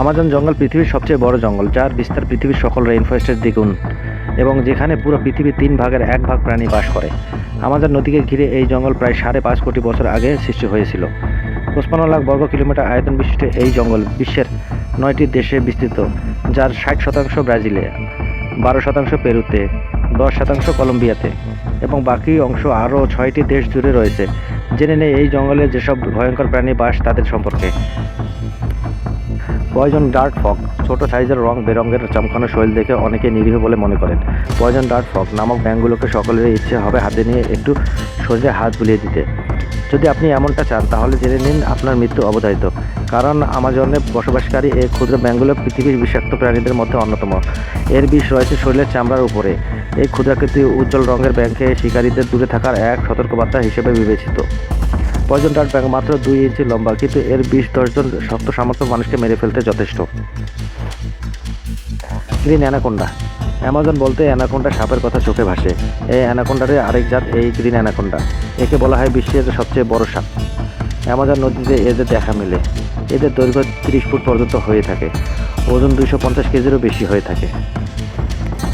Amazon জঙ্গল পৃথিবীর সবচেয়ে বড় জঙ্গল, যার বিস্তার পৃথিবীর সকল রেইনফরেস্টের দ্বিগুণ এবং যেখানে পুরো পৃথিবীর তিন ভাগের এক ভাগ প্রাণী বাস করে। আমাজন নদীকে ঘিরে এই জঙ্গল প্রায় সাড়ে পাঁচ কোটি বছর আগে সৃষ্টি হয়েছিল। পঁচপান্ন লাখ বর্গ কিলোমিটার আয়তন বিশিষ্ট এই জঙ্গল বিশ্বের নয়টি দেশে বিস্তৃত, যার ষাট শতাংশ ব্রাজিলে, বারো শতাংশ পেরুতে, দশ শতাংশ কলম্বিয়াতে এবং বাকি অংশ আরও ছয়টি দেশ জুড়ে রয়েছে। জেনে নেই এই জঙ্গলে যেসব ভয়ঙ্কর প্রাণী বাস তাদের সম্পর্কে। পয়জন ডার্ট ফক, ছোট সাইজের রং বেরঙের চমকানো শৈল দেখে অনেকে নিরীহ বলে মনে করেন। পয়জন ডার্ট ফক নামক ব্যাঙগুলোকে সকলের ইচ্ছে হবে হাতে নিয়ে একটু সোজা হাত বুলিয়ে দিতে। যদি আপনি এমনটা চান, তাহলে জেনে নিন আপনার মৃত্যু অবধারিত। কারণ আমাজনে বসবাসকারী এই ক্ষুদ্র ব্যাঙগুলো পৃথিবীর বিষাক্ত প্রাণীদের মধ্যে অন্যতম। এর বিষ রয়েছে শরীরের চামড়ার উপরে। এই ক্ষুদ্রাকৃতি উজ্জ্বল রঙের ব্যাংকে শিকারীদের দূরে থাকার এক সতর্কবার্তা হিসেবে বিবেচিত। পয়জন ডার্ট ব্যাঙ মাত্র দুই ইঞ্চি লম্বা, কিন্তু এর বিশ দশজন শক্ত সামর্থ্য মানুষকে মেরে ফেলতে যথেষ্ট। Green anaconda. অ্যামাজন বলতে অ্যানাকোন্ডা সাপের কথা চোখে ভাসে। এই অ্যানাকোন্ডারের আরেক জাত এই গ্রিন অ্যানাকোন্ডা। একে বলা হয় বিশ্বের সবচেয়ে বড় সাপ। অ্যামাজন নদীতে এদের দেখা মেলে। এদের দৈর্ঘ্য তিরিশ ফুট পর্যন্ত হয়ে থাকে। ওজন দুইশো পঞ্চাশ কেজিরও বেশি হয়ে থাকে।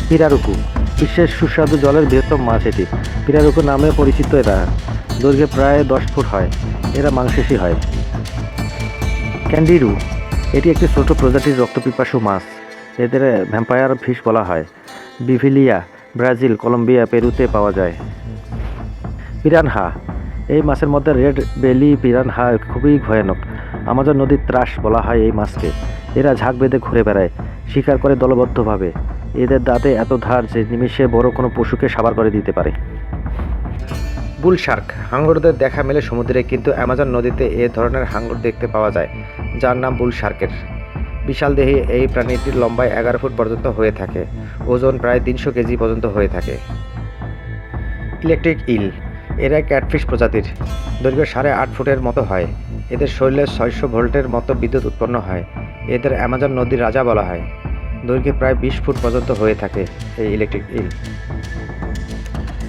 পিরারুকু বিশ্বের সুস্বাদু জলের বৃহত্তম মাছ এটি। পিরারুকু নামে পরিচিত এরা। দৈর্ঘ্যে প্রায় দশ ফুট হয়। এরা মাংসেশী হয়। ক্যান্ডিরু, এটি একটি ছোট প্রজাতির রক্তপিপাসু মাছ। এদের ভ্যাম্পায়ার ফিশ বলা হয়। বিভিলিয়া, ব্রাজিল, কলম্বিয়া, পেরুতে পাওয়া যায়। পিরানহা, এই মাছের মধ্যে রেড বেলি, পিরানহা খুবই ভয়ানক। আমাজন নদীর ত্রাস বলা হয় এই মাছকে। এরা ঝাঁক বেঁধে ঘুরে বেড়ায়, শিকার করে দলবদ্ধভাবে। এদের দাঁতে এত ধার যে নিমিষে বড় কোনো পশুকে সাবার করে দিতে পারে। বুল শার্ক, হাঙ্গরদের দেখা মেলে সমুদ্রে কিন্তু অ্যামাজন নদীতে এ ধরনের হাঙ্গর দেখতে পাওয়া যায়, যার নাম বুল শার্কের। বিশাল দেহে এই প্রাণীটির লম্বায় এগারো ফুট পর্যন্ত হয়ে থাকে, ওজন প্রায় তিনশো কেজি পর্যন্ত হয়ে থাকে। ইলেকট্রিক ইল, এরা ক্যাটফিশ প্রজাতির, দৈর্ঘ্য সাড়ে আট ফুটের মতো হয়। এদের শরীরে ছয়শো ভোল্টের মতো বিদ্যুৎ উৎপন্ন হয়, এদের অ্যামাজন নদীর রাজা বলা হয়। দৈর্ঘ্যে প্রায় বিশ ফুট পর্যন্ত হয়ে থাকে এই ইলেকট্রিক ইল।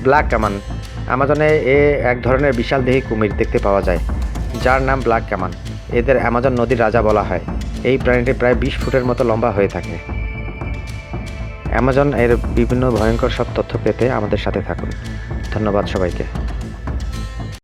ব্ল্যাক কামান অ্যামাজনে এ এক ধরনের বিশাল দেহি কুমির দেখতে পাওয়া যায়, যার নাম ব্ল্যাক ক্যামান এদের অ্যামাজন নদীর রাজা বলা হয়। এই প্রাণীটি প্রায় বিশ ফুটের মতো লম্বা হয়ে থাকে। অ্যামাজন এর বিভিন্ন ভয়ঙ্কর সব তথ্য পেতে আমাদের সাথে থাকুন। ধন্যবাদ সবাইকে।